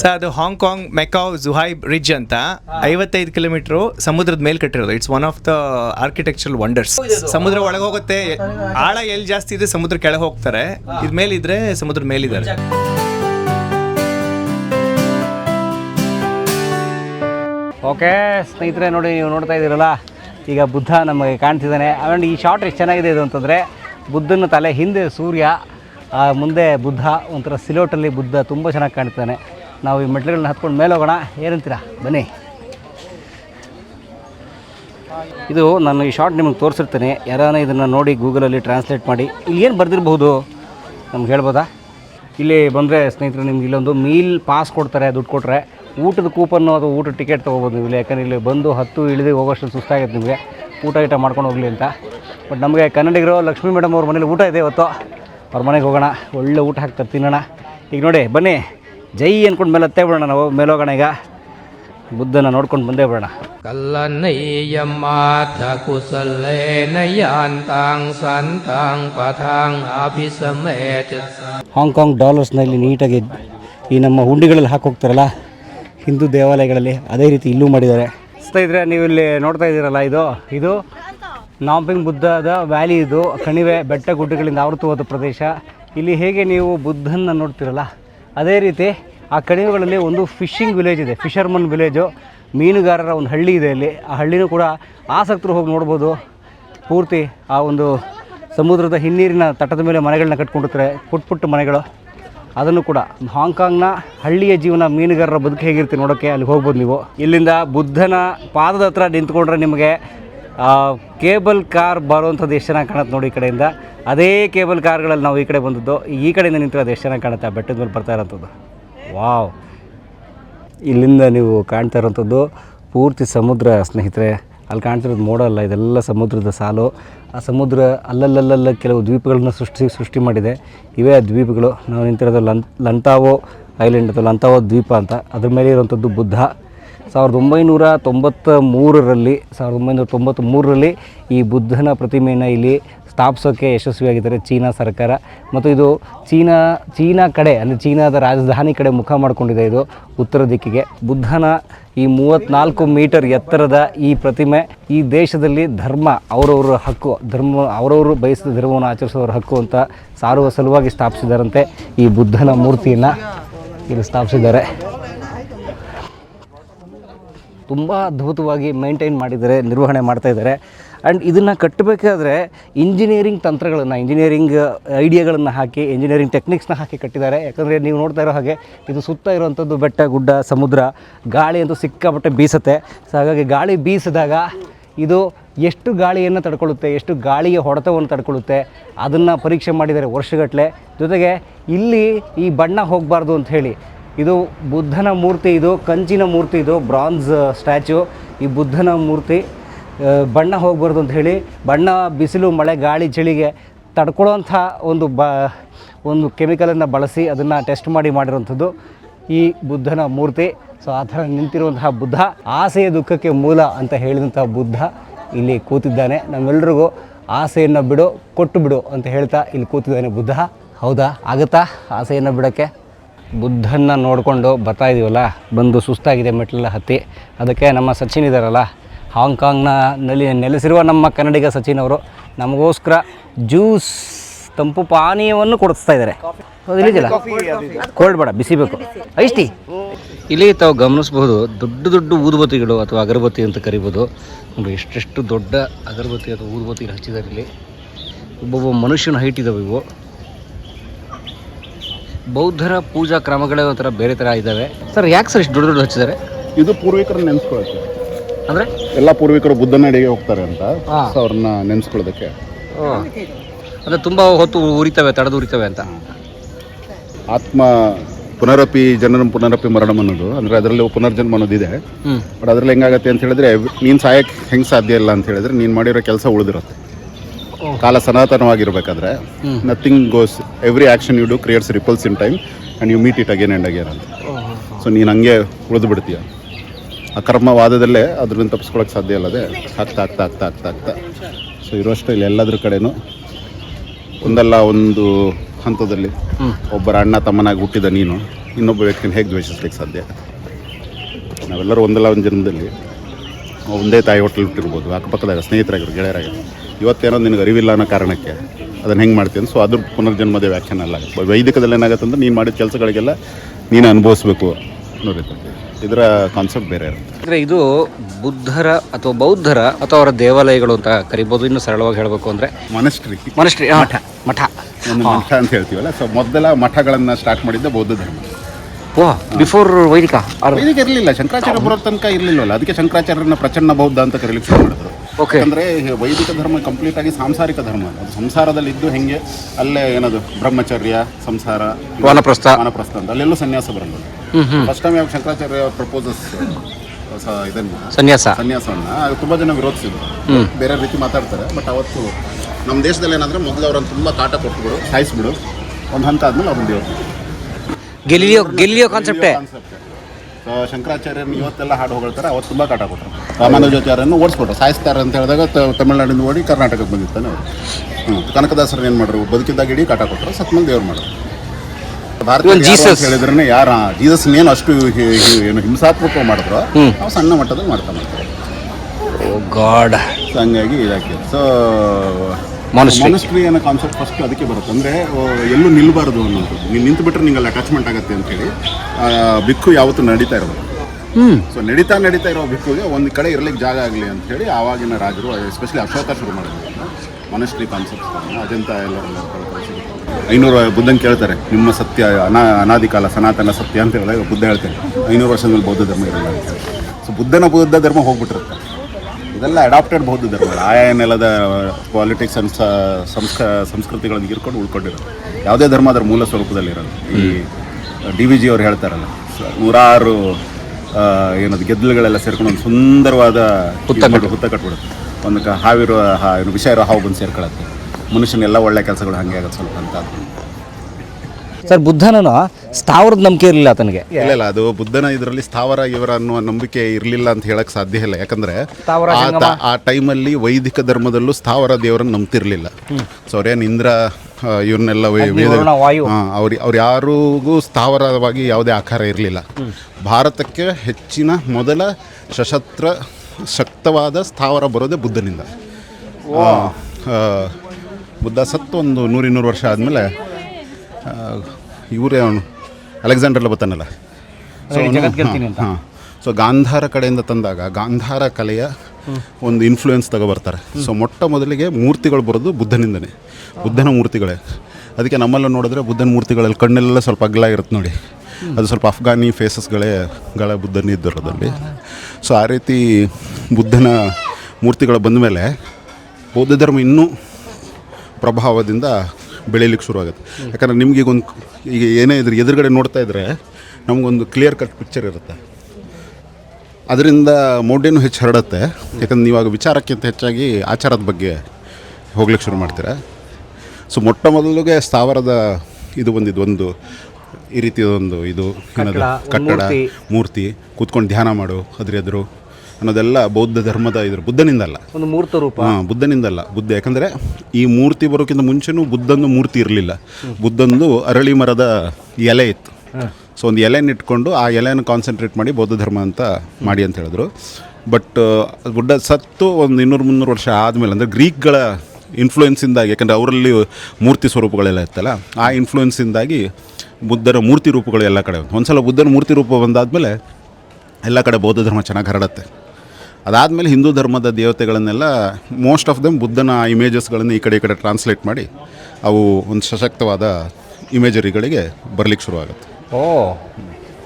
Sir ಅದು Hong Kong ಮೆಕಾವ್ Zuhaib bridge ಅಂತ ಐವತ್ತೈದು ಕಿಲೋಮೀಟರ್ ಸಮುದ್ರದ ಮೇಲೆ ಕಟ್ಟಿರೋದು. It's one of the architectural wonders ಸಮುದ್ರ ಒಳಗೆ ಹೋಗುತ್ತೆ. ಆಳ ಎಲ್ಲಿ ಜಾಸ್ತಿ ಇದೆ ಸಮುದ್ರ ಕೆಳಗೆ ಹೋಗ್ತಾರೆ. ಇದ್ ಮೇಲಿದ್ರೆ ಸಮುದ್ರ ಮೇಲಿದ್ದಾರೆ. ಓಕೆ ಸ್ನೇಹಿತರೆ ನೋಡಿ ನೀವು ನೋಡ್ತಾ ಇದ್ದೀರಲ್ಲ ಈಗ ಬುದ್ಧ ನಮಗೆ ಕಾಣ್ತಿದ್ದಾನೆ. ಆ್ಯಂಡ್ ಈ ಶಾರ್ಟ್ ಎಷ್ಟು ಚೆನ್ನಾಗಿದೆ ಇದು ಅಂತಂದರೆ ಬುದ್ಧನ ತಲೆ ಹಿಂದೆ ಸೂರ್ಯ ಆ, ಮುಂದೆ ಬುದ್ಧ ಒಂಥರ ಸಿಲೋಟಲ್ಲಿ ಬುದ್ಧ ತುಂಬ ಚೆನ್ನಾಗಿ ಕಾಣ್ತಾನೆ ನಾವು ಈ ಮೆಟ್ಲುಗಳನ್ನ ಹತ್ಕೊಂಡು ಮೇಲೆ ಹೋಗೋಣ. ಏನಂತೀರಾ? ಬನ್ನಿ. ಇದು ನಾನು ಈ ಶಾರ್ಟ್ ನಿಮಗೆ ತೋರಿಸಿರ್ತೇನೆ. ಯಾರಾನ ಇದನ್ನು ನೋಡಿ ಗೂಗಲಲ್ಲಿ ಟ್ರಾನ್ಸ್ಲೇಟ್ ಮಾಡಿ. ಇಲ್ಲಿ ಏನು ಬರೆದಿರ್ಬೋದು ನಮ್ಗೆ ಹೇಳ್ಬೋದಾ? ಇಲ್ಲಿ ಬಂದರೆ ಸ್ನೇಹಿತರೆ, ನಿಮ್ಗೆ ಇಲ್ಲೊಂದು ಮೀಲ್ ಪಾಸ್ ಕೊಡ್ತಾರೆ, ದುಡ್ಡು ಕೊಟ್ಟರೆ ಊಟದ ಕೂಪನ್ನು ಅಥವಾ ಊಟದ ಟಿಕೆಟ್ ತೊಗೋಬೋದು ನೀವು. ಇಲ್ಲಿ ಯಾಕಂದರೆ ಇಲ್ಲಿ ಬಂದು ಹತ್ತು ಇಳಿದು ಹೋಗೋಷ್ಟು ಸುಸ್ತಾಗಿತ್ತು ನಿಮಗೆ. ಊಟ ಗೀಟ ಮಾಡ್ಕೊಂಡು ಹೋಗಲಿ ಅಂತ. ಬಟ್ ನಮಗೆ ಕನ್ನಡಿಗರು, ಲಕ್ಷ್ಮೀ ಮೇಡಮ್ ಅವ್ರ ಮನೇಲಿ ಊಟ ಇದೆ ಇವತ್ತು. ಅವ್ರ ಮನೆಗೆ ಹೋಗೋಣ. ಒಳ್ಳೆ ಊಟ ಹಾಕ್ತಾರೆ, ತಿನ್ನೋಣ. ಈಗ ನೋಡಿ, ಬನ್ನಿ. ಜೈ ಅನ್ಕೊಂಡು ಮೇಲೆ ಹತ್ತೇ ಬಿಡೋಣ ನಾವು ಮೇಲೋಗೋಣ ಈಗ. ಬುದ್ಧನ ನೋಡ್ಕೊಂಡು ಬಂದೇ ಬಿಡೋಣ. ಕಲ್ಲನೀಯ ಮಾಥ ಕುಸಲೇನ ಸಂತಾಂಗ್ ಪಥಾಂಗ್ ಅಭಿಸಮೇತ ಹಾಂಗ್ಕಾಂಗ್ ಡಾಲರ್ಸ್ನಲ್ಲಿ ನೀಟಾಗಿ ಈ ನಮ್ಮ ಹುಂಡಿಗಳಲ್ಲಿ ಹಾಕೋಗ್ತಾರಲ್ಲ ಹಿಂದೂ ದೇವಾಲಯಗಳಲ್ಲಿ ಅದೇ ರೀತಿ ಇಲ್ಲೂ ಮಾಡಿದ್ದಾರೆ. ಸ್ತಾ ಇದ್ರೆ ನೀವು ಇಲ್ಲಿ ನೋಡ್ತಾ ಇದ್ದೀರಲ್ಲ ಇದು ಇದು ನಾಂಪಿಂಗ್ ಬುದ್ಧದ ವ್ಯಾಲಿ ಇದು ಕಣಿವೆ ಬೆಟ್ಟ ಗುಡ್ಡಗಳಿಂದ ಆವೃತವಾದ ಪ್ರದೇಶ. ಇಲ್ಲಿ ಹೇಗೆ ನೀವು ಬುದ್ಧನ ನೋಡ್ತಿರಲ್ಲ ಅದೇ ರೀತಿ ಆ ಕಣಿವೆಗಳಲ್ಲಿ ಒಂದು ಫಿಶಿಂಗ್ ವಿಲೇಜ್ ಇದೆ, ಫಿಶರ್ಮನ್ ವಿಲೇಜು. ಮೀನುಗಾರರ ಒಂದು ಹಳ್ಳಿ ಇದೆ ಅಲ್ಲಿ ಆ ಹಳ್ಳಿನೂ ಕೂಡ ಆಸಕ್ತರು ಹೋಗಿ ನೋಡ್ಬೋದು. ಪೂರ್ತಿ ಆ ಒಂದು ಸಮುದ್ರದ ಹಿನ್ನೀರಿನ ತಟ್ಟದ ಮೇಲೆ ಮನೆಗಳನ್ನ ಕಟ್ಕೊಂಡಿರ್ತಾರೆ ಪುಟ್ಟ ಪುಟ್ಟ ಮನೆಗಳು. ಅದನ್ನು ಕೂಡ ಹಾಂಗ್ಕಾಂಗ್ನ ಹಳ್ಳಿಯ ಜೀವನ ಮೀನುಗಾರರ ಬದುಕು ಹೇಗಿರುತ್ತೆ ನೋಡೋಕ್ಕೆ ಅಲ್ಲಿ ಹೋಗ್ಬೋದು ನೀವು. ಇಲ್ಲಿಂದ ಬುದ್ಧನ ಪಾದದ ಹತ್ರ ನಿಂತ್ಕೊಂಡ್ರೆ ನಿಮಗೆ ಕೇಬಲ್ ಕಾರ್ ಬರುವಂಥದ್ದು ಎಷ್ಟು ಚೆನ್ನಾಗಿ ಕಾಣುತ್ತೆ ನೋಡಿ ಈ ಕಡೆಯಿಂದ. ಅದೇ ಕೇಬಲ್ ಕಾರ್ಗಳಲ್ಲಿ ನಾವು ಈ ಕಡೆ ಬಂದದ್ದು. ಈ ಕಡೆಯಿಂದ ನಿಂತರೆ ಅದು ಎಷ್ಟು ಚೆನ್ನಾಗಿ ಕಾಣುತ್ತೆ, ಆ ಬೆಟ್ಟದ ಮೇಲೆ ಬರ್ತಾ ಇರೋಂಥದ್ದು. ವಾವ್. ಇಲ್ಲಿಂದ ನೀವು ಕಾಣ್ತಾ ಇರೋಂಥದ್ದು ಪೂರ್ತಿ ಸಮುದ್ರ ಸ್ನೇಹಿತರೆ. ಅಲ್ಲಿ ಕಾಣ್ತಿರೋದು ಮೋಡ ಅಲ್ಲ, ಇದೆಲ್ಲ ಸಮುದ್ರದ ಸಾಲು. ಆ ಸಮುದ್ರ ಅಲ್ಲಲ್ಲಲ್ಲ ಕೆಲವು ದ್ವೀಪಗಳನ್ನ ಸೃಷ್ಟಿ ಸೃಷ್ಟಿ ಮಾಡಿದೆ. ಇವೇ ಆ ದ್ವೀಪಗಳು. ನಾವು ನಿಂತಿರೋದು ಲನ್, ಲಂತಾವೋ ಐಲ್ಯಾಂಡ್ ಅಥವಾ ಲಂತಾವೋ ದ್ವೀಪ ಅಂತ. ಅದ್ರ ಮೇಲೆ ಇರುವಂಥದ್ದು ಬುದ್ಧ. ಸಾವಿರದ ಒಂಬೈನೂರ ತೊಂಬತ್ತ ಮೂರರಲ್ಲಿ, ಸಾವಿರದ ಒಂಬೈನೂರ ತೊಂಬತ್ತ ಮೂರರಲ್ಲಿ ಈ ಬುದ್ಧನ ಪ್ರತಿಮೆಯನ್ನು ಇಲ್ಲಿ ಸ್ಥಾಪಿಸೋಕ್ಕೆ ಯಶಸ್ವಿಯಾಗಿದ್ದಾರೆ ಚೀನಾ ಸರ್ಕಾರ. ಮತ್ತು ಇದು ಚೀನಾ ಚೀನಾ ಕಡೆ ಅಂದರೆ ಚೀನಾದ ರಾಜಧಾನಿ ಕಡೆ ಮುಖ ಮಾಡಿಕೊಂಡಿದೆ ಇದು ಉತ್ತರ ದಿಕ್ಕಿಗೆ. ಬುದ್ಧನ ಈ ಮೂವತ್ತ್ನಾಲ್ಕು ಮೀಟರ್ ಎತ್ತರದ ಈ ಪ್ರತಿಮೆ ಈ ದೇಶದಲ್ಲಿ ಧರ್ಮ, ಅವರವರ ಹಕ್ಕು, ಧರ್ಮ, ಅವರವರು ಬಯಸಿದ ಧರ್ಮವನ್ನು ಆಚರಿಸೋರ ಹಕ್ಕು ಅಂತ ಸಾರುವ ಸಲುವಾಗಿ ಸ್ಥಾಪಿಸಿದಾರಂತೆ ಈ ಬುದ್ಧನ ಮೂರ್ತಿಯನ್ನು ಇಲ್ಲಿ ಸ್ಥಾಪಿಸಿದ್ದಾರೆ. ತುಂಬ ಅದ್ಭುತವಾಗಿ ಮೈಂಟೈನ್ ಮಾಡಿದ್ದಾರೆ, ನಿರ್ವಹಣೆ ಮಾಡ್ತಾಯಿದ್ದಾರೆ ಆ್ಯಂಡ್ ಇದನ್ನು ಕಟ್ಟಬೇಕಾದ್ರೆ ಇಂಜಿನಿಯರಿಂಗ್ ತಂತ್ರಗಳನ್ನು ಇಂಜಿನಿಯರಿಂಗ್ ಐಡಿಯಾಗಳನ್ನು ಹಾಕಿ ಇಂಜಿನಿಯರಿಂಗ್ ಟೆಕ್ನಿಕ್ಸ್ನ ಹಾಕಿ ಕಟ್ಟಿದ್ದಾರೆ. ಯಾಕಂದರೆ ನೀವು ನೋಡ್ತಾ ಇರೋ ಹಾಗೆ ಇದು ಸುತ್ತ ಇರುವಂಥದ್ದು ಬೆಟ್ಟ, ಗುಡ್ಡ, ಸಮುದ್ರ, ಗಾಳಿ ಅಂತೂ ಸಿಕ್ಕಾಪಟ್ಟೆ ಬೀಸುತ್ತೆ. ಸೊ ಹಾಗಾಗಿ ಗಾಳಿ ಬೀಸಿದಾಗ ಇದು ಎಷ್ಟು ಗಾಳಿಯನ್ನು ತಡ್ಕೊಳ್ಳುತ್ತೆ, ಎಷ್ಟು ಗಾಳಿಯ ಹೊಡೆತವನ್ನು ತಡ್ಕೊಳ್ಳುತ್ತೆ, ಅದನ್ನು ಪರೀಕ್ಷೆ ಮಾಡಿದ್ದಾರೆ ವರ್ಷಗಟ್ಟಲೆ ಜೊತೆಗೆ ಇಲ್ಲಿ ಈ ಬಣ್ಣ ಹೋಗಬಾರ್ದು ಅಂತ ಹೇಳಿ ಇದು ಬುದ್ಧನ ಮೂರ್ತಿ, ಇದು ಕಂಚಿನ ಮೂರ್ತಿ, ಇದು ಬ್ರಾನ್ಸ್ ಸ್ಟ್ಯಾಚು ಈ ಬುದ್ಧನ ಮೂರ್ತಿ ಬಣ್ಣ ಹೋಗ್ಬಾರ್ದು ಅಂತ ಹೇಳಿ, ಬಣ್ಣ, ಬಿಸಿಲು, ಮಳೆ, ಗಾಳಿ, ಚಳಿಗೆ ತಡ್ಕೊಳ್ಳೋಂಥ ಒಂದು ಬ, ಒಂದು ಕೆಮಿಕಲನ್ನು ಬಳಸಿ ಅದನ್ನು ಟೆಸ್ಟ್ ಮಾಡಿ ಮಾಡಿರೋಂಥದ್ದು ಈ ಬುದ್ಧನ ಮೂರ್ತಿ. ಸೊ ಆ ಥರ ನಿಂತಿರುವಂತಹ ಬುದ್ಧ, ಆಸೆಯ ದುಃಖಕ್ಕೆ ಮೂಲ ಅಂತ ಹೇಳಿದಂಥ ಬುದ್ಧ ಇಲ್ಲಿ ಕೂತಿದ್ದಾನೆ. ನಮ್ಮೆಲ್ರಿಗೂ ಆಸೆಯನ್ನು ಬಿಡು, ಕೊಟ್ಟು ಬಿಡು ಅಂತ ಹೇಳ್ತಾ ಇಲ್ಲಿ ಕೂತಿದ್ದಾನೆ ಬುದ್ಧ. ಹೌದಾ? ಆಗುತ್ತಾ? ಆಸೆಯನ್ನು ಬಿಡೋಕ್ಕೆ? ಬುದ್ಧನ್ನ ನೋಡಿಕೊಂಡು ಬರ್ತಾ ಇದೀವಲ್ಲ? ಬಂದು ಸುಸ್ತಾಗಿದೆ ಮೆಟ್ಲೆಲ್ಲ ಹತ್ತಿ. ಅದಕ್ಕೆ ನಮ್ಮ ಸಚಿನ್ ಇದ್ದಾರಲ್ಲ ಹಾಂಗ್ಕಾಂಗ್ನ ನಲ್ಲಿ ನೆಲೆಸಿರುವ ನಮ್ಮ ಕನ್ನಡಿಗ ಸಚಿನ್ ಅವರು ನಮಗೋಸ್ಕರ ಜ್ಯೂಸ್, ತಂಪು ಪಾನೀಯವನ್ನು ಕೊಡಿಸ್ತಾ ಇದ್ದಾರೆ. ಕೋಲ್ಡ್ ಬೇಡ, ಬಿಸಿ ಬೇಕು. ಐಸ್ಟಿ ಇಲ್ಲಿ ತಾವು ಗಮನಿಸಬಹುದು, ದೊಡ್ಡ ದೊಡ್ಡ ಊದುಬತ್ತಿಗಳು ಅಥವಾ ಅಗರಬತ್ತಿ ಅಂತ ಕರಿಬೋದು ನೋಡಿ, ಎಷ್ಟೆಷ್ಟು ದೊಡ್ಡ ಅಗರಬತ್ತಿ ಅಥವಾ ಊದುಬತ್ತಿಗಳು ಹಚ್ಚಿದ್ದಾರೆ ಇಲ್ಲಿ. ಒಬ್ಬೊಬ್ಬ ಮನುಷ್ಯನ ಹೈಟ್ ಇದಾವೆ ಇವು. ಬೌದ್ಧರ ಪೂಜಾ ಕ್ರಮಗಳೇ ಒಂಥರ ಬೇರೆ ಥರ ಇದ್ದಾವೆ ಸರ್ ಯಾಕೆ ಸರ್ ಇಷ್ಟು ದೊಡ್ಡ ದೊಡ್ಡ ಹಚ್ಚಿದ್ದಾರೆ? ಇದು ಪೂರ್ವಿಕರನ್ನ ನೆನ್ಸ್ಕೊಳಕ್ಕೆ ಅಂದರೆ? ಎಲ್ಲ ಪೂರ್ವಿಕರು ಬುದ್ಧನ ಅಡಿಗೆ ಹೋಗ್ತಾರೆ ಅಂತ. ಹಾ. ಸೊ ಅವ್ರನ್ನ ನೆನೆಸ್ಕೊಳ್ಳೋದಕ್ಕೆ. ಅಂದರೆ ತುಂಬ ಹೊತ್ತು ಉರಿತವೆ ತಡೆದು ಉರಿತವೆ ಅಂತ. ಆತ್ಮ ಪುನರಪಿ ಜನನ ಪುನರಪಿ ಮರಣ ಅನ್ನೋದು. ಅಂದ್ರೆ ಅದರಲ್ಲಿ ಪುನರ್ಜನ್ಮ ಅನ್ನೋದು ಇದೆ. ಬಟ್ ಅದ್ರಲ್ಲಿ ಹೆಂಗಾಗತ್ತೆ ಅಂತ ಹೇಳಿದ್ರೆ ನೀನ್ ಸಾಯಕ್ ಹೆಂಗ್ ಸಾಧ್ಯ ಇಲ್ಲ ಅಂತ ಹೇಳಿದ್ರೆ ನೀನ್ ಮಾಡಿರೋ ಕೆಲಸ ಉಳಿದಿರುತ್ತೆ. ಕಾಲ ಸನಾತನವಾಗಿರ್ಬೇಕಾದ್ರೆ nothing goes every action you do creates ripples in time and you meet it again and again ಅಂತ. ಸೊ ನೀನು ಹಂಗೆ ಉಳಿದು ಬಿಡ್ತೀಯ ಅಕರ್ಮವಾದದಲ್ಲೇ ಅದರಿಂದ ತಪ್ಪಿಸ್ಕೊಳಕ್ಕೆ ಸಾಧ್ಯ ಇಲ್ಲದೆ ಆಗ್ತಾ ಆಗ್ತಾ ಆಗ್ತಾ ಆಗ್ತಾ ಆಗ್ತಾ ಸೊ ಇರೋಷ್ಟು ಇಲ್ಲಿ ಎಲ್ಲದ್ರ ಕಡೆನೂ. ಒಂದಲ್ಲ ಒಂದು ಹಂತದಲ್ಲಿ ಒಬ್ಬರ ಅಣ್ಣ ತಮ್ಮನಾಗಿ ಹುಟ್ಟಿದ ನೀನು ಇನ್ನೊಬ್ಬ ವ್ಯಕ್ತಿನ ಹೇಗೆ ದ್ವೇಷಿಸ್ಲಿಕ್ಕೆ ಸಾಧ್ಯ? ನಾವೆಲ್ಲರೂ ಒಂದಲ್ಲ ಒಂದು ಜನ್ಮದಲ್ಲಿ ಒಂದೇ ತಾಯಿ ಹೋಟ್ಲಲ್ಲಿ ಹುಟ್ಟಿರ್ಬೋದು. ಅಕ್ಕಪಕ್ಕದಾಗ ಸ್ನೇಹಿತರಾಗಿರೋ ಗೆಳೆಯರಾಗಿರೋ ಇವತ್ತೇನೋ ನಿನಗೆ ಅರಿವಿಲ್ಲ ಅನ್ನೋ ಕಾರಣಕ್ಕೆ ಅದನ್ನು ಹೆಂಗೆ ಮಾಡ್ತೀನಿ ಸೊ ಅದ್ರ ಪುನರ್ಜನ್ಮದ ವ್ಯಾಖ್ಯಾನ ಅಲ್ಲ. ವೈದಿಕದಲ್ಲಿ ಏನಾಗುತ್ತೆ ಅಂದ್ರೆ ನೀನು ಮಾಡಿದ ಕೆಲಸಗಳಿಗೆಲ್ಲ ನೀನು ಅನುಭವಿಸ್ಬೇಕು ನೋಡಿ ಇದರ ಕಾನ್ಸೆಪ್ಟ್ ಬೇರೆ ಇರುತ್ತೆ. ಅಂದರೆ ಇದು ಬುದ್ಧರ ಅಥವಾ ಬೌದ್ಧರ ಅಥವಾ ಅವರ ದೇವಾಲಯಗಳು ಅಂತ ಕರಿಬೋದು. ಇನ್ನು ಸರಳವಾಗಿ ಹೇಳಬೇಕು ಅಂದರೆ ಮನಸ್ಟ್ರಿ. ಮನಸ್ಟ್ರಿ ಮಠ. ಮಠ. ಒಂದು ಮಠ ಅಂತ ಹೇಳ್ತೀವಲ್ಲ. ಸೊ ಮೊದಲ ಮಠಗಳನ್ನು ಸ್ಟಾರ್ಟ್ ಮಾಡಿದ್ದ ಬೌದ್ಧ ಧರ್ಮ. ಓಹ್ ಬಿಫೋರ್ ವೈದಿಕ ವೈದಿಕ ಇರಲಿಲ್ಲ. ಶಂಕರಾಚಾರ್ಯ ಬರೋ ತನಕ ಇರಲಿಲ್ಲವಲ್ಲ ಅದಕ್ಕೆ ಶಂಕರಾಚಾರ್ಯರನ್ನ ಪ್ರಚಂಡ ಬೌದ್ಧ ಅಂತ ಕರೀಲಿಕ್ಕೆ ಶುರು ಮಾಡಿದ್ರು. ಯಾಕಂದ್ರೆ ವೈದಿಕ ಧರ್ಮ ಕಂಪ್ಲೀಟ್ ಆಗಿ ಸಾಂಸಾರಿಕ ಧರ್ಮ. ಅದು ಸಂಸಾರದಲ್ಲಿ ಇದ್ದು ಹೆಂಗೆ ಅಲ್ಲೇ ಏನದು ಬ್ರಹ್ಮಚರ್ಯ ಸಂಸಾರ ವನಪ್ರಸ್ಥ. ವನಪ್ರಸ್ಥ ಅಂತ ಅಲ್ಲೆಲ್ಲೂ ಸನ್ಯಾಸ ಬರಲ್ಲ ಫಸ್ಟ್ ಟೈಮ್ ಯಾವಾಗ ಶಂಕರಾಚಾರ್ಯ ಪ್ರಪೋಸಸ್ ಇದನ್ನು ಸನ್ಯಾಸ. ಸನ್ಯಾಸವನ್ನ ಅದು ತುಂಬ ಜನ ವಿರೋಧಿಸಿದ್ರು. ಬೇರೆ ರೀತಿ ಮಾತಾಡ್ತಾರೆ ಬಟ್ ಅವತ್ತು ನಮ್ಮ ದೇಶದಲ್ಲಿ ಏನಂದ್ರೆ ಮೊದಲು ಅವ್ರನ್ನ ತುಂಬಾ ಕಾಟ ಕೊಟ್ಬಿಡು ಸಾಯಿಸ್ಬಿಡು ಒಂದು ಹಂತ ಆದ್ಮೇಲೆ ಅವ್ರನ್ನ ದೇವ್ರು. ಗೆಲಿಯೋ ಗೆಲಿಯೋ ಕಾನ್ಸೆಪ್ಟೇ ಶಂಕರಾಚಾರ್ಯರನ್ನ ಇವತ್ತೆಲ್ಲ ಹಾಡು ಹೊಗಳ್ತಾರೆ ಅವತ್ತು ತುಂಬ ಕಾಟ ಕೊಟ್ಟರು ರಾಮಾನುಜಾಚಾರ್ಯನ ಓಡಿಸ್ಬಿಟ್ರು ಸಾಯಿಸ್ತಾರೆ ಅಂತ ಹೇಳಿದಾಗ ತಮಿಳ್ನಾಡಿಂದ ಓಡಿ ಕರ್ನಾಟಕಕ್ಕೆ ಬಂದಿರ್ತಾನೆ ಅವರು. ಹ್ಞೂ ಕನಕದಾಸರನ್ನ ಏನು ಮಾಡ್ರು? ಬದುಕಿದ್ದಾಗ ಇಡೀ ಕಾಟ ಕೊಟ್ಟರು ಸತ್ಮೇಲೆ ದೇವ್ರು ಮಾಡಿದ್ರು ಭಾರತೀಯ ಜೀಸಸ್. ಹೇಳಿದ್ರೆ ಯಾರ ಜೀಸಸ್ ಏನು ಅಷ್ಟು ಏನು ಹಿಂಸಾತ್ಮಕ ಮಾಡಿದ್ರು ನಾವು ಸಣ್ಣ ಮಟ್ಟದಲ್ಲಿ ಮಾಡ್ತಾ ಮಾಡ್ತಾರೆ. ಗಾಡ್. ಹಂಗಾಗಿ ಇದಾಗಿದೆ ಸೊ Monastery. ಮಾನಸ್ಟ್ರಿ ಅನ್ನೋ ಕಾನ್ಸೆಪ್ಟ್ ಫಸ್ಟ್ ಅದಕ್ಕೆ ಬರುತ್ತೆ. ಅಂದರೆ ಎಲ್ಲೂ ನಿಲ್ಲಬಾರ್ದು ಅನ್ನೋದು. ನೀವು ನಿಂತು ನಿಮಗೆ ನಿಂಗಲ್ಲಿ ಅಟ್ಯಾಚ್ಮೆಂಟ್ ಆಗುತ್ತೆ ಅಂತೇಳಿ ಬಿಕ್ಕು ಯಾವತ್ತೂ ನಡೀತಾ ಇರೋದು ಹ್ಞೂ ಸೊ ನಡೀತಾ ನಡೀತಾ ಇರೋ ಬಿಕ್ಕುಗೆ ಒಂದು ಕಡೆ ಇರಲಿಕ್ಕೆ ಜಾಗ ಆಗಲಿ ಅಂತ ಹೇಳಿ ಆವಾಗಿನ ರಾಜರು ಎಸ್ಪೆಷಲಿ ಅಶೋಕ ಶುರು ಮಾಡಿದ್ರು. ಮನಸ್ಟ್ರಿ ಕಾನ್ಸೆಪ್ಟ್ ಅಜಂತ ಎಲ್ಲ ಐನೂರು ಬುದ್ಧನ್ ಕೇಳ್ತಾರೆ ನಿಮ್ಮ ಸತ್ಯ ಅನಾ ಅನಾದಿ ಕಾಲ ಸನಾತನ ಸತ್ಯ ಅಂತ ಹೇಳಿದಾಗ ಬುದ್ಧ ಹೇಳ್ತಾರೆ ಐನೂರು ವರ್ಷದಲ್ಲಿ ಮೇಲೆ ಬೌದ್ಧ ಧರ್ಮ ಇರಲ್ಲ ಅಂತ ಸೊ ಬುದ್ಧನ ಬೌದ್ಧ ಧರ್ಮ ಹೋಗ್ಬಿಟ್ಟಿರುತ್ತೆ. ಇದೆಲ್ಲ ಅಡಾಪ್ಟೆಡ್ ಬೌದ್ಧ ಧರ್ಮಗಳು. ಆಯಾ ನೆಲದ ಪಾಲಿಟಿಕ್ಸ್ ಅಂಡ್ ಸಂಸ್ಕ ಸಂಸ್ಕೃತಿಗಳನ್ನು ಇರ್ಕೊಂಡು ಉಳ್ಕೊಂಡಿರೋದು. ಯಾವುದೇ ಧರ್ಮ ಅದರ ಮೂಲ ಸ್ವರೂಪದಲ್ಲಿ ಇರೋದು ಈ ಡಿ ವಿ ಜಿ ಅವ್ರು ಹೇಳ್ತಾರಲ್ಲ ನೂರಾರು ಏನದು ಗೆದ್ದಲುಗಳೆಲ್ಲ ಸೇರ್ಕೊಂಡು ಒಂದು ಸುಂದರವಾದ ಹುತ್ತ ಕಟ್ಟು ಹುತ್ತ ಕಟ್ಬಿಡುತ್ತೆ ಒಂದು ಹಾವಿರೋ ಹಾ ಏನು ವಿಷ ಇರೋ ಹಾವು ಬಂದು ಸೇರ್ಕೊಳ್ಳುತ್ತೆ. ಮನುಷ್ಯನೆಲ್ಲ ಒಳ್ಳೆ ಕೆಲಸಗಳು ಹಾಗೆ ಆಗುತ್ತೆ ಸ್ವಲ್ಪ ಅಂತ. ಸರ್ ಬುದ್ಧನೂ ಸ್ಥಾವರದ ನಂಬಿಕೆ ಇರಲಿಲ್ಲ ಆತನಿಗೆ. ಇಲ್ಲ ಇಲ್ಲ ಅದು ಬುದ್ಧನ ಇದರಲ್ಲಿ ಸ್ಥಾವರ ಇವರ ಅನ್ನುವ ನಂಬಿಕೆ ಇರಲಿಲ್ಲ ಅಂತ ಹೇಳಕ್ ಸಾಧ್ಯ ಇಲ್ಲ. ಯಾಕಂದ್ರೆ ಸ್ಥಾವರ ಆ. ತ- ಆ ಟೈಮಲ್ಲಿ ವೈದಿಕ ಧರ್ಮದಲ್ಲೂ ಸ್ಥಾವರ ದೇವರನ್ನು ನಂಬ್ತಿರ್ಲಿಲ್ಲ. ಸೊ ಅವ್ರೇನು ಇಂದ್ರ ಆ, ಇವ್ರನ್ನೆಲ್ಲ ವೈ- ಅಗ್ನಿ, ವೇದ ವರುಣ, ವಾಯು. ಅವ್ರು ಅವ್ರು ಯಾರಿಗೂ ಸ್ಥಾವರವಾಗಿ ಯಾವುದೇ ಆಕಾರ ಇರಲಿಲ್ಲ. ಭಾರತಕ್ಕೆ ಹೆಚ್ಚಿನ ಮೊದಲ ಸಶಸ್ತ್ರ ಶಕ್ತವಾದ ಸ್ಥಾವರ ಬರೋದೇ ಬುದ್ಧನಿಂದ. ಆ, ಆ, ಬುದ್ಧ ಸತ್ತು ಒಂದು ನೂರಿನ್ನೂರು ವರ್ಷ ಆದಮೇಲೆ ಇವರೇ ಅವನು. ಅಲೆಕ್ಸಾಂಡರ್ ಬರ್ತಾನಲ್ಲ ಸೊ. ಹಾಂ ಸೊ ಗಾಂಧಾರ ಕಡೆಯಿಂದ ತಂದಾಗ ಗಾಂಧಾರ ಕಲೆಯ ಒಂದು ಇನ್ಫ್ಲೂಯೆನ್ಸ್ ತಗೊಬರ್ತಾರೆ. ಸೊ ಮೊಟ್ಟ ಮೊದಲಿಗೆ ಮೂರ್ತಿಗಳು ಬರೋದು ಬುದ್ಧನಿಂದನೇ. ಬುದ್ಧನ ಮೂರ್ತಿಗಳೇ. ಅದಕ್ಕೆ ನಮ್ಮಲ್ಲಿ ನೋಡಿದ್ರೆ ಬುದ್ಧನ ಮೂರ್ತಿಗಳಲ್ಲಿ ಕಣ್ಣೆಲ್ಲ ಸ್ವಲ್ಪ ಅಗ್ಲ ಇರುತ್ತೆ ನೋಡಿ. ಅದು ಸ್ವಲ್ಪ ಅಫ್ಘಾನಿ ಫೇಸಸ್ಗಳೇ ಗಳ ಬುದ್ಧನ ಇದ್ದರದಲ್ಲಿ ಸೊ ಆ ರೀತಿ ಬುದ್ಧನ ಮೂರ್ತಿಗಳು ಬಂದ ಮೇಲೆ ಬೌದ್ಧ ಧರ್ಮ ಇನ್ನೂ ಪ್ರಭಾವದಿಂದ ಬೆಳೀಲಿಕ್ಕೆ ಶುರುವಾಗುತ್ತೆ ಯಾಕಂದರೆ ನಿಮ್ಗೆ ಈಗ ಒಂದು ಈಗ ಏನೇ ಇದ್ರೆ ಎದುರುಗಡೆ ನೋಡ್ತಾ ಇದ್ದರೆ ನಮಗೊಂದು ಕ್ಲಿಯರ್ ಕಟ್ ಪಿಕ್ಚರ್ ಇರುತ್ತೆ. ಅದರಿಂದ ಮೌಢ್ಯನೂ ಹೆಚ್ಚು ಹರಡುತ್ತೆ. ಯಾಕಂದ್ರೆ ನೀವಾಗ ವಿಚಾರಕ್ಕಿಂತ ಹೆಚ್ಚಾಗಿ ಆಚಾರದ ಬಗ್ಗೆ ಹೋಗ್ಲಿಕ್ಕೆ ಶುರು ಮಾಡ್ತೀರಾ. ಸೊ ಮೊಟ್ಟ ಮೊದಲಿಗೆ ಸ್ಥಾವರದ ಇದು ಬಂದಿದ್ದು ಒಂದು ಈ ರೀತಿಯ ಒಂದು ಇದು ಏನದು? ಕಟ್ಟಡ, ಮೂರ್ತಿ. ಮೂರ್ತಿ. ಕೂತ್ಕೊಂಡು ಧ್ಯಾನ ಮಾಡು ಅದ್ರ ಎದುರು ಅನ್ನೋದೆಲ್ಲ ಬೌದ್ಧ ಧರ್ಮದ ಇದ್ರ ಬುದ್ಧನಿಂದಲ್ಲ. ಒಂದು ಮೂರ್ತ ರೂಪ. ಹಾಂ ಬುದ್ಧನಿಂದಲ್ಲ. ಬುದ್ಧ ಯಾಕಂದರೆ ಈ ಮೂರ್ತಿ ಬರೋಕ್ಕಿಂತ ಮುಂಚೆನೂ ಬುದ್ಧಂದು ಮೂರ್ತಿ ಇರಲಿಲ್ಲ. ಬುದ್ಧಂದು ಅರಳಿ ಮರದ ಎಲೆ ಇತ್ತು. ಸೊ ಒಂದು ಎಲೆನ ಇಟ್ಕೊಂಡು ಆ ಎಲೆನ ಕಾನ್ಸಂಟ್ರೇಟ್ ಮಾಡಿ ಬೌದ್ಧ ಧರ್ಮ ಅಂತ ಮಾಡಿ ಅಂತ ಹೇಳಿದ್ರು. ಬಟ್ ಬುಡ್ಡ ಸತ್ತು ಒಂದು ಇನ್ನೂರು ಮುನ್ನೂರು ವರ್ಷ ಆದಮೇಲೆ ಅಂದರೆ ಗ್ರೀಕ್ಗಳ ಇನ್ಫ್ಲೂಯೆನ್ಸಿಂದಾಗಿ ಯಾಕಂದರೆ ಅವರಲ್ಲಿ ಮೂರ್ತಿ ಸ್ವರೂಪಗಳೆಲ್ಲ ಇತ್ತಲ್ಲ ಆ ಇನ್ಫ್ಲೂಯೆನ್ಸಿಂದಾಗಿ ಬುದ್ಧರ ಮೂರ್ತಿ ರೂಪಗಳು ಎಲ್ಲ ಕಡೆ ಒಂದು ಸಲ ಬುದ್ಧನ ಮೂರ್ತಿ ರೂಪ ಬಂದಾದಮೇಲೆ ಎಲ್ಲ ಕಡೆ ಬೌದ್ಧ ಧರ್ಮ ಚೆನ್ನಾಗಿ ಹರಡುತ್ತೆ. ಅದಾದಮೇಲೆ ಹಿಂದೂ ಧರ್ಮದ ದೇವತೆಗಳನ್ನೆಲ್ಲ ಮೋಸ್ಟ್ ಆಫ್ ದಮ್ ಬುದ್ಧನ ಇಮೇಜಸ್ಗಳನ್ನು ಈ ಕಡೆ ಈ ಕಡೆ ಟ್ರಾನ್ಸ್ಲೇಟ್ ಮಾಡಿ ಅವು ಒಂದು ಸಶಕ್ತವಾದ ಇಮೇಜರಿಗಳಿಗೆ ಬರಲಿಕ್ಕೆ ಶುರುವಾಗುತ್ತೆ. ಓ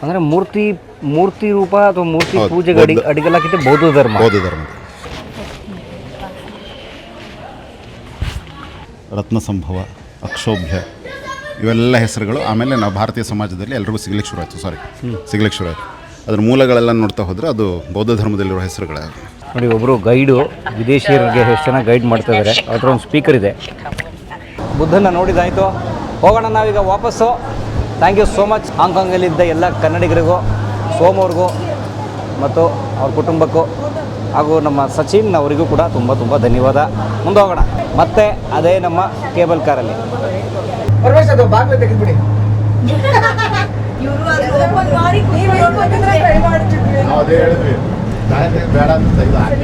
ಅಂದರೆ ಮೂರ್ತಿ ಮೂರ್ತಿ ರೂಪ ಅಥವಾ ಮೂರ್ತಿ ಪೂಜೆ ಪೂಜೆಗೆ ಅಡಿ ಬೌದ್ಧ- ಧರ್ಮ. ಬೌದ್ಧ ಧರ್ಮ. ರತ್ನ ಸಂಭವ ಅಕ್ಷೋಭ್ಯ ಇವೆಲ್ಲ ಹೆಸರುಗಳು ಆಮೇಲೆ ನಾವು ಭಾರತೀಯ ಸಮಾಜದಲ್ಲಿ ಎಲ್ರಿಗೂ ಸಿಗ್ಲಿಕ್ಕೆ ಶುರು ಆಯಿತು ಸಾರಿ ಸಿಗ್ಲಿಕ್ಕೆ ಶುರು ಆಯಿತು ಅದ್ರ ಮೂಲಗಳೆಲ್ಲ ನೋಡ್ತಾ ಹೋದರೆ ಅದು ಬೌದ್ಧ ಧರ್ಮದಲ್ಲಿರುವ ಹೆಸರುಗಳೇ. ನೋಡಿ ಒಬ್ಬರು ಗೈಡು ವಿದೇಶಿಯರಿಗೆ ಎಷ್ಟು ಜನ ಗೈಡ್ ಮಾಡ್ತಾ ಇದ್ದಾರೆ ಅದರ ಒಂದು ಸ್ಪೀಕರ್ ಇದೆ. ಬುದ್ಧನ ನೋಡಿದಾಯಿತು. ಹೋಗೋಣ ನಾವೀಗ ವಾಪಸ್ಸು. ಥ್ಯಾಂಕ್ ಯು ಸೋ ಮಚ್ ಹಾಂಗ್ಕಾಂಗಲ್ಲಿದ್ದ ಎಲ್ಲ ಕನ್ನಡಿಗರಿಗೂ ಸೋಮವ್ರಿಗೂ ಮತ್ತು ಅವ್ರ ಕುಟುಂಬಕ್ಕೂ ಹಾಗೂ ನಮ್ಮ ಸಚಿನ್ ಅವರಿಗೂ ಕೂಡ ತುಂಬ ತುಂಬ ಧನ್ಯವಾದ. ಮುಂದೆ ಹೋಗೋಣ. ಮತ್ತೆ ಅದೇ ನಮ್ಮ ಕೇಬಲ್ ಕಾರಲ್ಲಿ. ಅದು ಬಾಗ್ಲು ತೆಗೆದ್ಬಿಡಿ. ಅದೇ ಹೇಳಿದ್ವಿ. ಬೇಡ ಅಂತ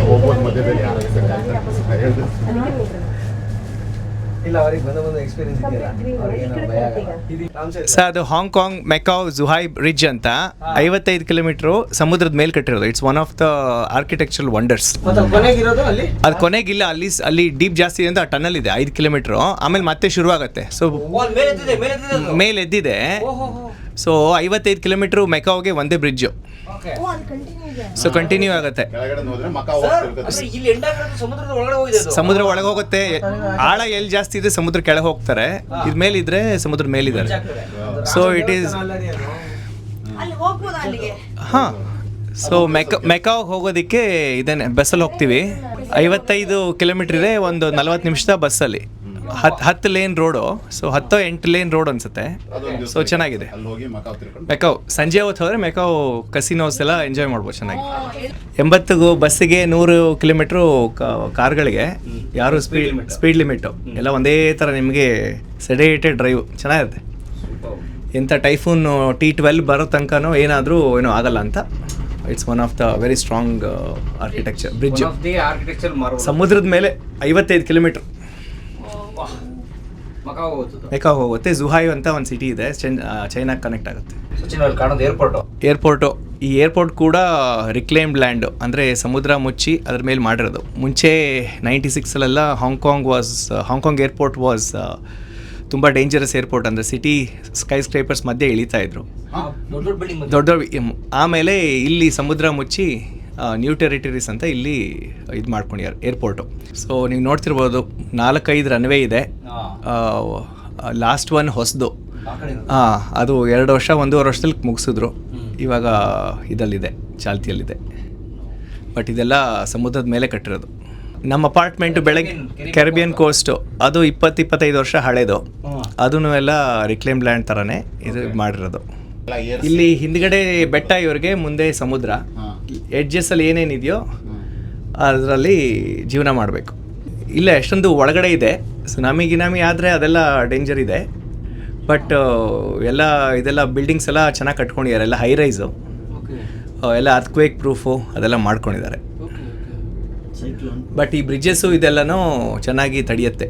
ಹೋಗ್ಬೋದು ಮಧ್ಯದಲ್ಲಿ ಯಾರು ಹೇಳಿದ್ವಿ ಇಲ್ಲ ಅವ್ರಿಗೆ ಬಂದ ಬಂದ ಎಕ್ಸ್ಪೀರಿಯನ್ಸ್ ಇದೆಯಲ್ಲ ಅವ್ರಿಗೇನು ಭಯ ಆಗಲ್ಲ ಸರ್ ಅದು ಹಾಂಗ್ಕಾಂಗ್ ಮೆಕಾವ್ ಜುಹಾಯ್ ಬ್ರಿಡ್ಜ್ ಅಂತ ಐವತ್ತೈದು ಕಿಲೋಮೀಟರ್ ಸಮುದ್ರದ ಮೇಲೆ ಕಟ್ಟಿರೋದು. It's one of the architectural wonders ಮತ್ತೆ ಕೊನೆಗಿರೋದು ಅಲ್ಲಿ? ಅದು ಕೊನೆಗಿಲ್ಲ ಅಲ್ಲಿ ಅಲ್ಲಿ ಡೀಪ್ ಜಾಸ್ತಿ ಇದೆ ಅಂತ ಟನಲ್ ಇದೆ ಐದು ಕಿಲೋಮೀಟರ್. ಆಮೇಲೆ ಮತ್ತೆ ಶುರುವಾಗತ್ತೆ. ಸೊ ವಾಲ್ ಮೇಲೆ ಎದ್ದಿದೆ ಮೇಲೆ ಎದ್ದಿದೆ ಅದು. ಎದ್ದಿದೆ. ಓಹೋ ಸೊ ಐವತ್ತೈದು ಕಿಲೋಮೀಟರ್ ಮೆಕಾವ್ಗೆ ಒಂದೇ ಬ್ರಿಡ್ಜು ಸೊ ಕಂಟಿನ್ಯೂ ಆಗುತ್ತೆ. ಕೆಳಗಡೆ ಹೋದ್ರೆ ಮಕ ಸರ್ ಅಂದ್ರೆ ಇಲ್ಲಿ ಎಂಡ್ ಆಗಿರೋದು ಸಮುದ್ರದ ಒಳಗಡೆ ಹೋಗಿದೆ ಅದು. ಸಮುದ್ರ ಒಳಗೆ ಹೋಗುತ್ತೆ. ಆಳ ಎಲ್ಲಿ ಜಾಸ್ತಿ ಇದೆ ಸಮುದ್ರ ಕೆಳಗೆ ಹೋಗ್ತಾರೆ. ಇದ್ ಮೇಲಿದ್ರೆ ಸಮುದ್ರ ಮೇಲಿದ್ದಾರೆ. ಸೊ ಇಟ್ ಈಸ್ ಹಾಂ. ಸೊ ಮೆಕ ಮೆಕಾವ್ ಹೋಗೋದಕ್ಕೆ ಇದೇನೆ ಬಸ್ಸಲ್ಲಿ ಹೋಗ್ತೀವಿ. ಐವತ್ತೈದು ಕಿಲೋಮೀಟ್ರ್ ಇದೆ ಒಂದು ನಲವತ್ತು ನಿಮಿಷದ ಬಸ್ಸಲ್ಲಿ. ಹತ್ತು ಹತ್ತು ಲೇನ್ ರೋಡು ಸೊ ಹತ್ತೋ ಎಂಟು ಲೇನ್ ರೋಡ್ ಅನ್ಸುತ್ತೆ. ಸೊ ಚೆನ್ನಾಗಿದೆ. ಮೆಕಾವ್ ಸಂಜೆ ಹೊತ್ತು ಹೋದ್ರೆ ಮೆಕಾವ್ ಕಸಿನೋಸ್ ಎಲ್ಲ ಎಂಜಾಯ್ ಮಾಡ್ಬೋದು ಚೆನ್ನಾಗಿ. ಎಂಬತ್ತು ಬಸ್ಸಿಗೆ ನೂರು ಕಿಲೋಮೀಟ್ರು ಕಾರ್ಗಳಿಗೆ ಯಾರು ಸ್ಪೀಡ್ ಸ್ಪೀಡ್ ಲಿಮಿಟು ಎಲ್ಲ ಒಂದೇ ಥರ ನಿಮಗೆ ಸೆಡೇಟೆಡ್ ಡ್ರೈವ್ ಚೆನ್ನಾಗಿರುತ್ತೆ ಇಂಥ ಟೈಫೂನ್ ಟಿ ಟ್ವೆಲ್ ಬರೋ ತನಕನೂ ಏನಾದರೂ ಏನೋ ಆಗಲ್ಲ ಅಂತ. It's one of the very strong architecture bridge ಸಮುದ್ರದ ಮೇಲೆ ಐವತ್ತೈದು ಕಿಲೋಮೀಟ್ರ್. ಮೆಕಾವ್ ಹೋಗುತ್ತೆ ಜುಹಾಯ್ ಅಂತ ಒಂದು ಸಿಟಿ ಇದೆ. ಚೈನಾಗೆ ಕನೆಕ್ಟ್ ಆಗುತ್ತೆ. ಏರ್ಪೋರ್ಟ್ ಕಾಣೋದು ಏರ್ಪೋರ್ಟ್ ಏರ್ಪೋರ್ಟು ಈ ಏರ್ಪೋರ್ಟ್ ಕೂಡ ರಿಕ್ಲೇಮ್ಡ್ ಲ್ಯಾಂಡು ಅಂದರೆ ಸಮುದ್ರ ಮುಚ್ಚಿ ಅದ್ರ ಮೇಲೆ ಮಾಡಿರೋದು. ಮುಂಚೆ ninety ಸಿಕ್ಸಲ್ಲೆಲ್ಲ Hong Kong was Hong Kong airport was ತುಂಬ ಡೇಂಜರಸ್ ಏರ್ಪೋರ್ಟ್ ಅಂದರೆ ಸಿಟಿ ಸ್ಕೈ ಸ್ಕ್ರೇಪರ್ಸ್ ಮಧ್ಯೆ ಇಳಿತಾ ಇದ್ರು. ದೊಡ್ಡ ದೊಡ್ಡ ಬಿಲ್ಡಿಂಗ್ ದೊಡ್ಡ ದೊಡ್ಡ ಆಮೇಲೆ ಇಲ್ಲಿ ಸಮುದ್ರ ಮುಚ್ಚಿ ನ್ಯೂ ಟೆರಿಟರೀಸ್ ಅಂತ ಇಲ್ಲಿ ಇದು ಮಾಡ್ಕೊಂಡಿದ್ದಾರೆ ಏರ್ಪೋರ್ಟು ಸೊ ನೀವು ನೋಡ್ತಿರ್ಬೋದು ನಾಲ್ಕೈದು ರನ್ವೇ ಇದೆ. ಲಾಸ್ಟ್ ಒನ್ ಹೊಸದು. ಹಾಂ ಅದು ಎರಡು ವರ್ಷ ಒಂದೂವರೆ ವರ್ಷದಲ್ಲಿ ಮುಗಿಸಿದ್ರು. ಇವಾಗ ಇದಲ್ಲಿದೆ ಚಾಲ್ತಿಯಲ್ಲಿದೆ. ಬಟ್ ಇದೆಲ್ಲ ಸಮುದ್ರದ ಮೇಲೆ ಕಟ್ಟಿರೋದು. ನಮ್ಮ ಅಪಾರ್ಟ್ಮೆಂಟ್ ಬೆಳಗ್ಗೆ ಕೆರಿಬಿಯನ್ ಕೋಸ್ಟು ಅದು ಇಪ್ಪತ್ತು ಇಪ್ಪತ್ತೈದು ವರ್ಷ ಹಳೇದು. ಅದನ್ನು ಎಲ್ಲ ರಿಕ್ಲೇಮ್ ಲ್ಯಾಂಡ್ ಥರನೇ ಇದು ಮಾಡಿರೋದು. ಇಲ್ಲಿ ಹಿಂದ್ಗಡೆ ಬೆಟ್ಟ ಇವ್ರಿಗೆ ಮುಂದೆ ಸಮುದ್ರ. ಎಡ್ಜಸ್ಸಲ್ಲಿ ಏನೇನಿದೆಯೋ ಅದರಲ್ಲಿ ಜೀವನ ಮಾಡಬೇಕು. ಇಲ್ಲ ಎಷ್ಟೊಂದು ಒಳಗಡೆ ಇದೆ. ಸುನಾಮಿ ಗಿನಾಮಿ ಆದರೆ ಅದೆಲ್ಲ ಡೇಂಜರ್ ಇದೆ. ಬಟ್ ಎಲ್ಲ ಇದೆಲ್ಲ ಬಿಲ್ಡಿಂಗ್ಸ್ ಎಲ್ಲ ಚೆನ್ನಾಗಿ ಕಟ್ಕೊಂಡಿದ್ದಾರೆ. ಎಲ್ಲ ಹೈ ರೈಸು ಎಲ್ಲ ಅರ್ತ್ಕ್ವೇಕ್ ಪ್ರೂಫು ಅದೆಲ್ಲ ಮಾಡ್ಕೊಂಡಿದ್ದಾರೆ. ಬಟ್ ಈ ಬ್ರಿಡ್ಜಸ್ಸು ಇದೆಲ್ಲನೂ ಚೆನ್ನಾಗಿ ತಡೆಯುತ್ತೆ.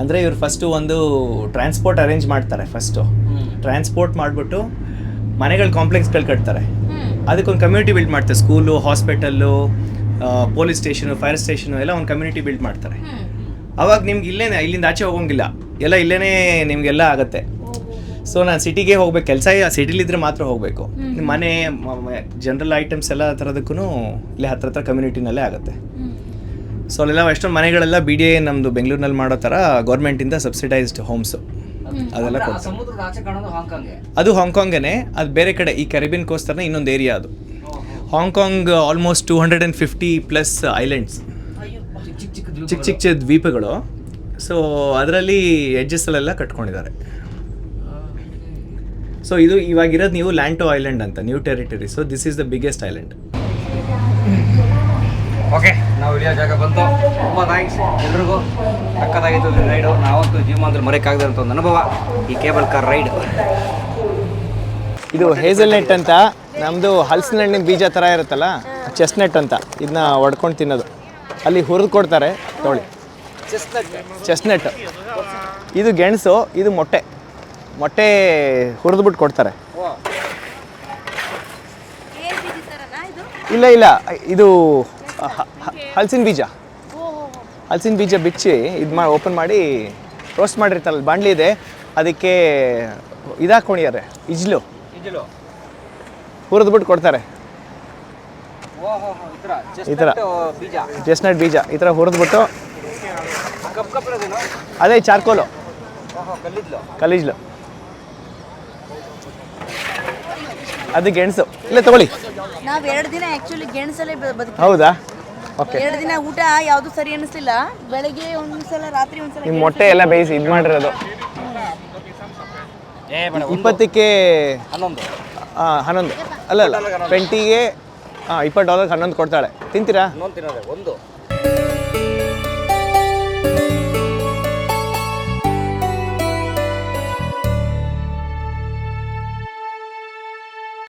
ಅಂದರೆ ಇವ್ರು ಫಸ್ಟು ಒಂದು ಟ್ರಾನ್ಸ್ಪೋರ್ಟ್ ಅರೇಂಜ್ ಮಾಡ್ತಾರೆ ಫಸ್ಟು ಟ್ರಾನ್ಸ್ಪೋರ್ಟ್ ಮಾಡಿಬಿಟ್ಟು ಮನೆಗಳ ಕಾಂಪ್ಲೆಕ್ಸ್ಗಳು ಕಟ್ತಾರೆ. ಅದಕ್ಕೊಂದು ಕಮ್ಯುನಿಟಿ ಬಿಲ್ಡ್ ಮಾಡ್ತಾರೆ. School hospital police station fire station ಎಲ್ಲ ಒಂದು ಕಮ್ಯುನಿಟಿ ಬಿಲ್ಡ್ ಮಾಡ್ತಾರೆ. ಅವಾಗ ನಿಮ್ಗೆ ಇಲ್ಲೇನೆ ಇಲ್ಲಿಂದ ಆಚೆ ಹೋಗೋಂಗಿಲ್ಲ. ಎಲ್ಲ ಇಲ್ಲೇನೇ ನಿಮಗೆಲ್ಲ ಆಗುತ್ತೆ. ಸೊ ನಾನು ಸಿಟಿಗೆ ಹೋಗ್ಬೇಕು. ಕೆಲಸ ಸಿಟಿಲಿದ್ರೆ ಮಾತ್ರ ಹೋಗಬೇಕು. ಮನೆ ಜನರಲ್ ಐಟಮ್ಸ್ ಎಲ್ಲ ಥರದಕ್ಕೂ ಇಲ್ಲಿ ಹತ್ರ ಹತ್ರ ಕಮ್ಯುನಿಟಿನಲ್ಲೇ ಆಗುತ್ತೆ. ಸೊ ಅಲ್ಲೆಲ್ಲ ಎಷ್ಟೊಂದು ಮನೆಗಳೆಲ್ಲ ಬಿ ಡಿ ಎ ನಮ್ಮದು ಬೆಂಗಳೂರಿನಲ್ಲಿ ಮಾಡೋ ಥರ ಗೌರ್ಮೆಂಟಿಂದ ಸಬ್ಸಿಡೈಸ್ಡ್ ಹೋಮ್ಸು ಅದೆಲ್ಲ ಕೊಡ್ತಾರೆ. ಅದು ಹಾಂಗ್ಕಾಂಗೇನೆ ಅದು ಬೇರೆ ಕಡೆ. ಈ ಕೆರೆಬಿನ್ ಕೋಸ್ಟರ್ನ ಇನ್ನೊಂದು ಏರಿಯಾ ಅದು. Hong Kong almost two hundred and fifty plus islands ಚಿಕ್ಕ ಚಿಕ್ಕ ದ್ವೀಪಗಳು. ಸೊ ಅದರಲ್ಲಿ ಎಡ್ಜಸ್ಸಲ್ಲೆಲ್ಲ ಕಟ್ಕೊಂಡಿದ್ದಾರೆ. ಸೊ ಇದು ಇವಾಗಿರೋದು ನೀವು ಲ್ಯಾಂಟೋ ಐಲ್ಯಾಂಡ್ ಅಂತ New Territory so this is the biggest island okay ನಾವು ಇಳಿಯೋ ಜಾಗ ಬಂತು. ತುಂಬ ಥ್ಯಾಂಕ್ಸ್ ಎಲ್ರಿಗೂ. ಸಕ್ಕತ್ತಾಗಿತ್ತು ರೈಡು ನಾವಂತೂ ಜೀವಮಾನದಲ್ಲಿ ಅಂತ ಒಂದು ಅನುಭವ. ಈ ಕೇಬಲ್ ಕಾರ್ ರೈಡ್ ಇದು ಹೇಸಲ್ನೆಟ್ ಅಂತ. ನಮ್ಮದು ಹಲಸಿನ ಹಣ್ಣಿನ ಬೀಜ ಥರ ಇರುತ್ತಲ್ಲ ಚೆಸ್ನೆಟ್ ಅಂತ ಇದನ್ನ ಒಡ್ಕೊಂಡು ತಿನ್ನೋದು. ಅಲ್ಲಿ ಹುರಿದು ಕೊಡ್ತಾರೆ ತೋಳಿ ಚೆಸ್ನೆಟ್ ಇದು ಗೆಣಸು, ಇದು ಮೊಟ್ಟೆ. ಮೊಟ್ಟೆ ಹುರಿದ್ಬಿಟ್ಟು ಕೊಡ್ತಾರೆ. ಇಲ್ಲ ಇಲ್ಲ, ಇದು ಹಲಸಿನ ಬೀಜ. ಹಲಸಿನ ಬೀಜ ಬಿಚ್ಚಿ ಇದು ಮಾಡಿ ಓಪನ್ ಮಾಡಿ ರೋಸ್ಟ್ ಮಾಡಿರ್ತಾರಲ್ಲ ಬಾಂಡ್ಲಿ ಇದೆ. ಅದಕ್ಕೆ ಇದಾಕೊಂಡಿದ್ದಾರೆ ಇಜ್ಲು. ಹುರಿದ್ಬಿಟ್ಟು ಕೊಡ್ತಾರೆ. ಓಹೋ ಈ ಥರ. ಚೆಸ್ನಟ್ ಬೀಜ. ಈ ಥರ ಹುರಿದ್ಬಿಟ್ಟು ಕಪ್ ಕಪ್ ಇರೋದೇನು ಅದೇ ಚಾರ್ಕೋಲು. ಕಲೀಜ್ಲು ಅದು ಗೆಣಸು. ಇಲ್ಲ ತಗೊಳ್ಳಿ. ನಾವು ಎರಡು ದಿನ ಆ್ಯಕ್ಚುಲಿ ಗೆಣಸಲ್ಲೇ ಬದುಕಿ ಹೌದಾ? ಓಕೆ ಎರಡು ದಿನ ಊಟ ಯಾವುದು ಸರಿ ಅನಿಸ್ಲಿಲ್ಲ ಬೆಳಗ್ಗೆ ಒಂದ್ಸಲ ರಾತ್ರಿ ಒಂದ್ಸಲ ನಿಮ್ಮ ಮೊಟ್ಟೆ ಎಲ್ಲ ಬೇಯಿಸಿ ಇದು ಮಾಡಿರೋದು. ಏ ಬೇಡ ಇಪ್ಪತ್ತಕ್ಕೆ ಹನ್ನೊಂದು. ಆ, ಹನ್ನೊಂದು. ಅಲ್ಲ ಅಲ್ಲ ಟ್ವೆಂಟಿಗೆ ಹಾಂ ಇಪ್ಪತ್ತು ಡಾಲರ್ಗೆ ಹನ್ನೊಂದು ಕೊಡ್ತಾಳೆ. ತಿಂತೀರಾ? ಒಂದು.